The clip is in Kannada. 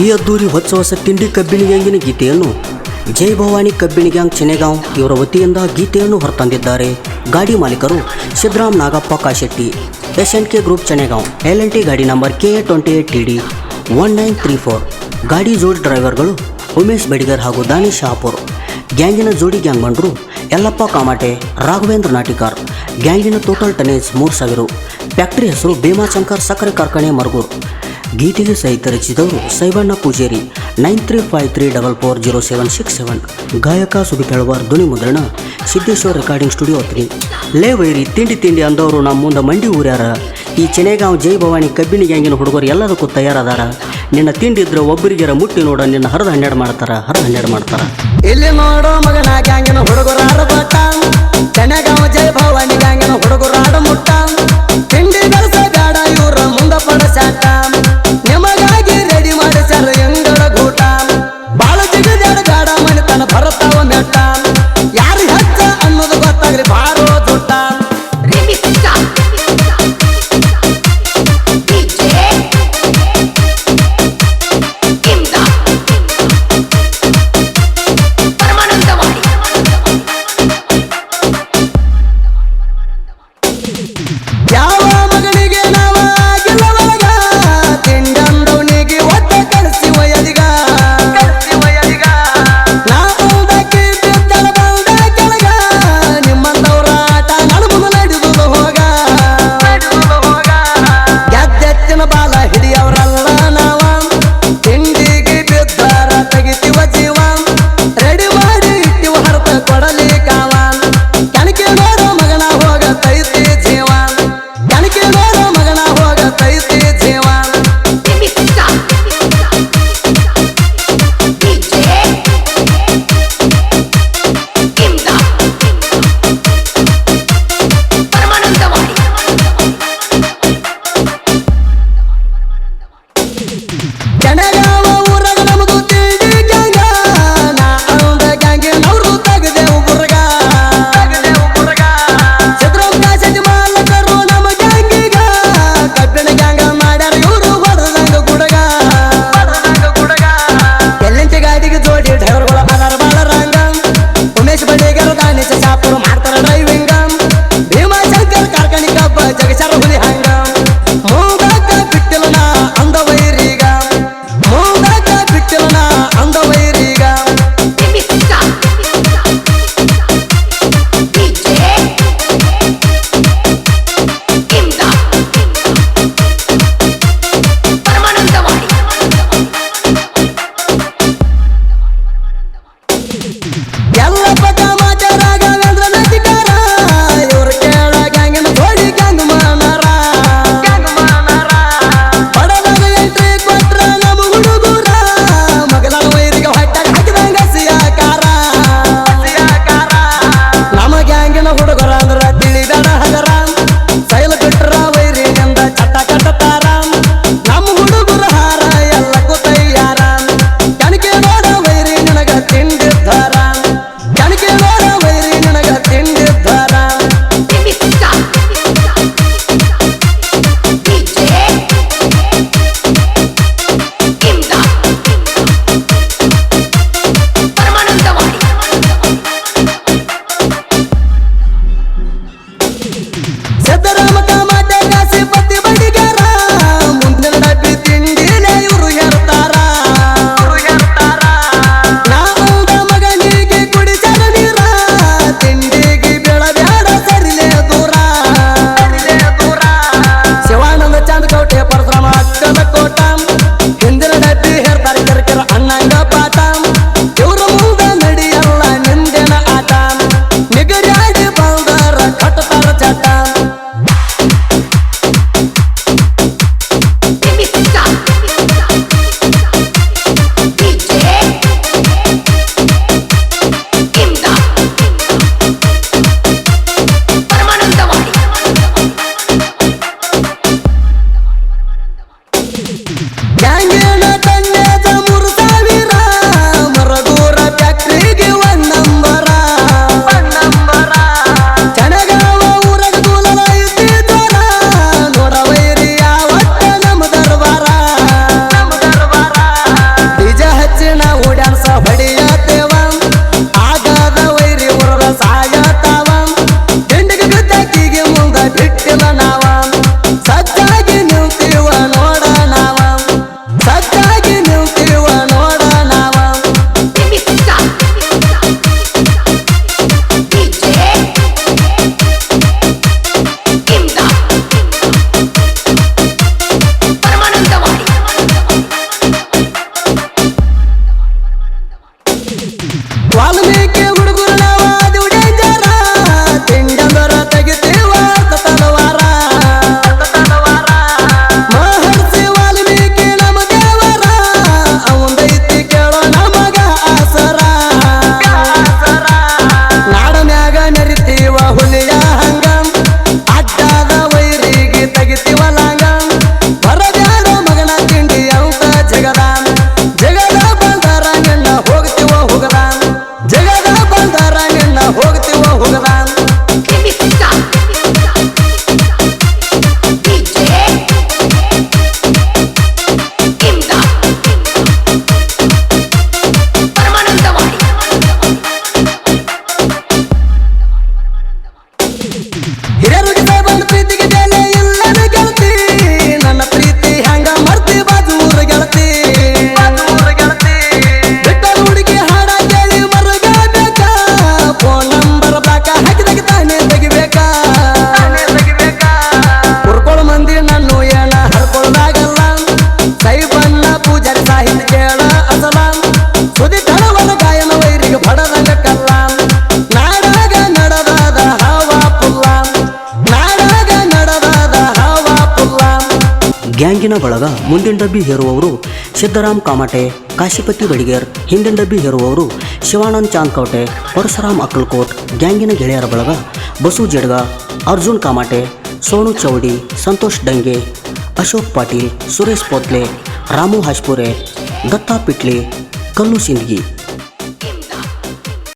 ಈ ಅದ್ದೂರಿ ಹೊಸ ಹೊಸ ತಿಂಡಿ ಕಬ್ಬಿಣಿ ಗ್ಯಾಂಗಿನ ಗೀತೆಯನ್ನು ಜೈ ಭವಾನಿ ಕಬ್ಬಿಣಿ ಗ್ಯಾಂಗ್ ಚೆನೆಗಾಂವ್ ಇವರ ವತಿಯಿಂದ ಗೀತೆಯನ್ನು ಹೊರತಂದಿದ್ದಾರೆ. ಗಾಡಿ ಮಾಲೀಕರು Siddaram Nagappa Kashetti S N K group Chenegaon, L N T ಗಾಡಿ number K A twenty eight T D, one nine three four. ಗಾಡಿ ಜೋಡಿ ಡ್ರೈವರ್ಗಳು ಉಮೇಶ್ ಬೆಡಿಗರ್ ಹಾಗೂ ದಾನಿಶ್ ಶಾಪುರ್ ಗ್ಯಾಂಗಿನ ಜೋಡಿ ಗ್ಯಾಂಗ್ ಮಂಡ್ರು ಯಲ್ಲಪ್ಪ ಕಾಮಾಟೆ, ರಾಘವೇಂದ್ರ ನಾಟಿಕಾರ್. ಗ್ಯಾಂಗಿನ ಟೋಟಲ್ ಟನೇಜ್ ಮೂರು ಸಾವಿರ. ಫ್ಯಾಕ್ಟರಿ ಹೆಸರು ಭೀಮಾಶಂಕರ್ ಸಕ್ಕರೆ ಕಾರ್ಖಾನೆ ಮರಗೂರು. ಗೀತೆಗೆ ಸಹಿತ ರಚಿಸಿದವರು Saibanna Pujeri. Nine three five three double four zero seven six seven. ಗಾಯಕ ಸುದೀಪ್ ಹೆಳವಾರ್, ಧ್ವನಿ ಮುದ್ರಣ, ಸಿದ್ದೇಶ್ವರ ರೆಕಾರ್ಡಿಂಗ್ ಸ್ಟುಡಿಯೋ ಹತ್ರಿ ಲೇ ವೈರಿ, ತಿಂಡಿ ತಿಂಡಿ ಅಂದವರು ನಮ್ಮ ಮುಂದೆ ಮಂಡಿ ಊರ್ಯಾರ. ಈ ಚೆನ್ನೇಗಾಂವ್ ಜೈ ಭವಾನಿ ಕಬ್ಬಿಣಿ ಗ್ಯಾಂಗಿನ ಹುಡುಗರು ಎಲ್ಲದಕ್ಕೂ ತಯಾರದಾರ. ನಿನ್ನ ತಿಂಡಿ ಇದ್ರೆ ಒಬ್ಬರಿಗೆರ ಮುಟ್ಟಿ ನೋಡ ನಿನ್ನ ಹರಿದ ಹನ್ನೆರಡು ಮಾಡ್ತಾರ, ಹರಿದ ಹನ್ನೆರಡು ಮಾಡ್ತಾರ. ಇಲ್ಲಿ ನೋಡೋ ಮಗನ ಗ್ಯಾಂಗಿನ ಹುಡುಗರು ಜೈ ಭವಾನಿ ಸಿದ್ದರಾಮ ಬಳಗ ಮುಂದಿನ ಡಬ್ಬಿ ಹೇರುವವರು ಸಿದ್ದರಾಮ್ ಕಾಮಟೆ, ಕಾಶಿಪತಿ ಬಡಿಗೇರ್, ಹಿಂದಿನ ಡಬ್ಬಿ ಹೇರುವವರು ಶಿವಾನಂದ್ ಚಾಂದ್ಕೌಟೆ ಪರಶುರಾಮ್ ಅಕ್ಕಲ್ಕೋಟ್, ಗ್ಯಾಂಗಿನ ಗೆಳೆಯರ ಬಳಗ ಬಸು ಜಡ್ಗ, ಅರ್ಜುನ್ ಕಾಮಟೆ, ಸೋನು ಚೌಡಿ, ಸಂತೋಷ್ ಡಂಗೆ, ಅಶೋಕ್ ಪಾಟೀಲ್, ಸುರೇಶ್ ಪೋತ್ಲೆ, ರಾಮು ಹಾಜ್ಪುರೆ, ದತ್ತಾ ಪಿಟ್ಲಿ, ಕಲ್ಲು ಸಿಂದಗಿ.